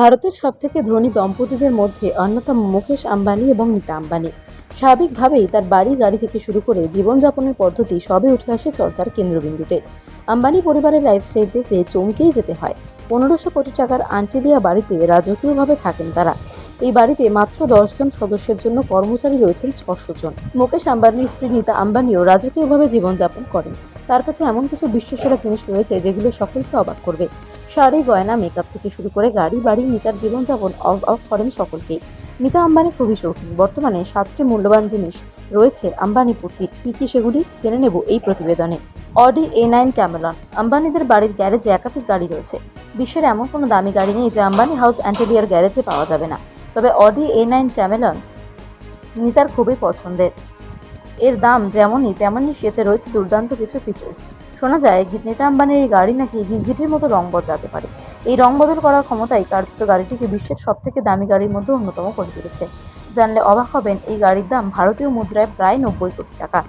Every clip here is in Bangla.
ভারতের সবথেকে ধনী দম্পতিদের মধ্যে অন্যতম মুকেশ আম্বানি এবং নীতা আম্বানি। স্বাভাবিকভাবেই তার বাড়ি গাড়ি থেকে শুরু করে জীবনযাপনের পদ্ধতি সবে উঠে আসে চর্চার কেন্দ্রবিন্দুতে। আম্বানি পরিবারের লাইফস্টাইল দেখলে চমকেই যেতে হয়। পনেরোশো কোটি টাকার আন্টিলিয়া বাড়িতে রাজকীয়ভাবে থাকেন তারা। এই বাড়িতে মাত্র দশজন সদস্যের জন্য কর্মচারী রয়েছেন ছশো জন। মুকেশ আম্বানির স্ত্রী নীতা আম্বানিও রাজকীয়ভাবে জীবনযাপন করেন। তার কাছে এমন কিছু বিশ্বসেরা জিনিস রয়েছে যেগুলো সকলকে অবাক করবে। শাড়ি, গয়না মেকআপ থেকে শুরু করে গাড়ি, বাড়ি, নিতার জীবনযাপন অবাক করেন সকলকেই। মিতা আম্বানি খুবই শৌখিন। বর্তমানে সাতটি মূল্যবান জিনিস রয়েছে আম্বানি পূর্তির কী কী সেগুলি? জেনে নেব এই প্রতিবেদনে। অডি এ নাইন ক্যামেলন আম্বানিদের বাড়ির গ্যারেজে একাধিক গাড়ি রয়েছে। বিশ্বের এমন কোনো দামি গাড়ি নেই যা আম্বানি হাউস অ্যান্টেলিয়ার গ্যারেজে পাওয়া যাবে না। তবে অডি এ নাইন চ্যামেলন নিতার খুবই পছন্দের। এর দাম যেমনই, তেমনই সেতে রয়েছে দুর্দান্ত কিছু ফিচার্স শোনা যায় গীত নেতা আম্বানির এই গাড়ি নাকি গিরগিটির মতো রং বদলাতে পারে। এই রং বদল করার ক্ষমতাই কার্যত গাড়িটিকে বিশ্বের সবথেকে দামি গাড়ির মধ্যে অন্যতম করে তুলেছে। জানলে অবাক হবেন, এই গাড়ির দাম ভারতীয় মুদ্রায় প্রায় নব্বই কোটি টাকা।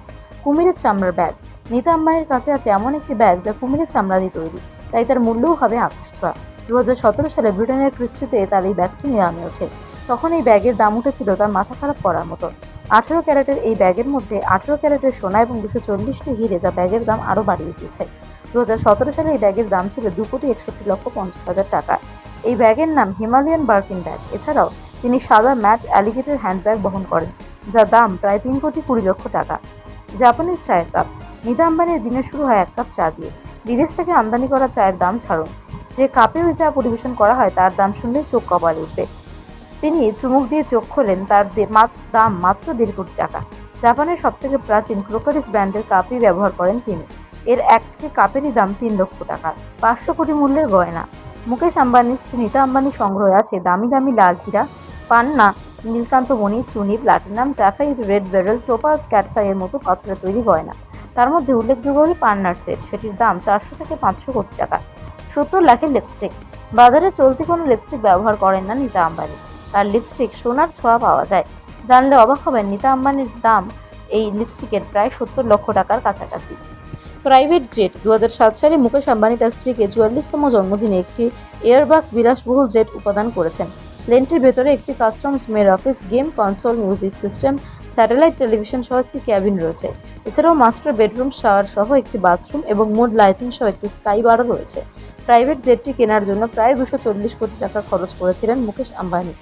কুমিরের চামড়ার ব্যাগ। নেতা আম্বানির কাছে আছে এমন একটি ব্যাগ যা কুমিরের চামড়া দিয়ে তৈরি, তাই তার মূল্যও হবে আকাশ ছোঁয়া দু সালে ব্রিটেনের ক্রিস্টিতে তার এই ব্যাগটি নিলামে ওঠে। তখন এই ব্যাগের দাম উঠেছিল তার মাথা খারাপ করার মতো। আঠেরো ক্যারেটের এই ব্যাগের মধ্যে আঠেরো ক্যারেটের সোনা এবং দুশো চল্লিশটি হিরে যা ব্যাগের দাম আরও বাড়িয়ে দিয়েছে। দু হাজার সতেরো সালে এই ব্যাগের দাম ছিল দু কোটি একষট্টি লক্ষ পঞ্চাশ হাজার টাকা। এই ব্যাগের নাম হিমালয়ান বার্কিন ব্যাগ। এছাড়াও তিনি সাদা ম্যাট অ্যালিগেটের হ্যান্ডব্যাগ বহন করেন যার দাম প্রায় তিন কোটি কুড়ি লক্ষ টাকা। জাপানিজ চায়ের কাপ। নিদা আম্বানির দিনের শুরু হয় এক কাপ চা দিয়ে। বিদেশ থেকে আমদানি করা চায়ের দাম ছাড়ুন। যে কাপে ওই চা পরিবেশন করা হয়, তার দাম শুনলেই চোখ কপালে উঠবে। তিনি চুমুক দিয়ে চোখ খোলেন তার দাম মাত্র দেড় কোটি টাকা। জাপানের সবথেকে প্রাচীন ক্রোকারিস ব্র্যান্ডের কাপই ব্যবহার করেন তিনি। এর একটি কাপেরই দাম তিন লক্ষ টাকা। পাঁচশো কোটি মূল্যের গয়না। মুকেশ আম্বানির নীতা আম্বানি সংগ্রহে আছে দামি দামি লাল হীরা, পান্না, নীলকান্ত মণি চুনি platinum taaffeite red beryl, topaz ক্যাটসাইয়ের মতো পাথরের তৈরি গয়না। তার মধ্যে উল্লেখযোগ্য হল পান্নার সেট। সেটির দাম চারশো থেকে পাঁচশো কোটি টাকা। সত্তর লাখের লিপস্টিক বাজারে চলতি কোনো লিপস্টিক ব্যবহার করেন না নীতা আম্বানি। তার লিপস্টিক সোনার ছোঁয়া পাওয়া যায়। জানলে অবাক হবেন, নিতা আম্বানির দাম এই লিপস্টিকের প্রায় সত্তর লক্ষ টাকার কাছাকাছি। প্রাইভেট জেট দু সাত সালে মুকেশ আম্বানি তার স্ত্রীকে চুয়াল্লিশতম জন্মদিনে একটি এয়ারবাস বিলাসবহুল জেট উপাদান করেছেন। প্লেনটির ভেতরে একটি customs made office, game, console, music system, satellite, television সহ একটি ক্যাবিন রয়েছে। এছাড়াও মাস্টার বেডরুম, শাওয়ার সহ একটি বাথরুম এবং মুড লাইটিং সহ একটি স্কাই বারও রয়েছে। প্রাইভেট জেটটি কেনার জন্য প্রায় দুশো চল্লিশ কোটি টাকা খরচ করেছিলেন মুকেশ আম্বানি।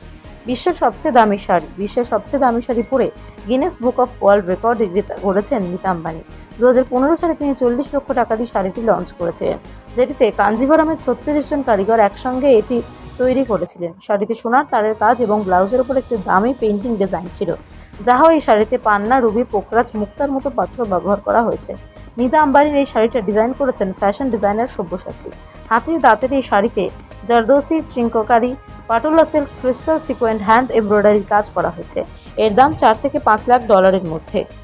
বিশ্বের সবচেয়ে দামি শাড়ি, বিশ্বের সবচেয়ে দামি শাড়ি পরে Guinness book of world record গড়েছেন নীতা আম্বানি। দু হাজার পনেরো সালে তিনি চল্লিশ লক্ষ টাকা দিয়ে শাড়িটি লঞ্চ করেছিলেন, যেটিতে কাঞ্জিভরমের ছত্রিশ জন কারিগর একসঙ্গে এটি তৈরি করেছিলেন। শাড়িতে সোনার তারের কাজ এবং ব্লাউজের উপর একটি দামি পেইন্টিং ডিজাইন ছিল। যাহা এই শাড়িতে পান্না, রুবি পোকরাজ মুক্তার মতো পাত্র ব্যবহার করা হয়েছে। নিদা আম্বানির এই শাড়িটা ডিজাইন করেছেন ফ্যাশন ডিজাইনার সব্যসাচী। হাতির দাঁতের এই শাড়িতে zardozi chikankari patola silk crystal sequin hand এমব্রয়ডারির কাজ করা হয়েছে। এর দাম চার থেকে পাঁচ লাখ ডলারের মধ্যে।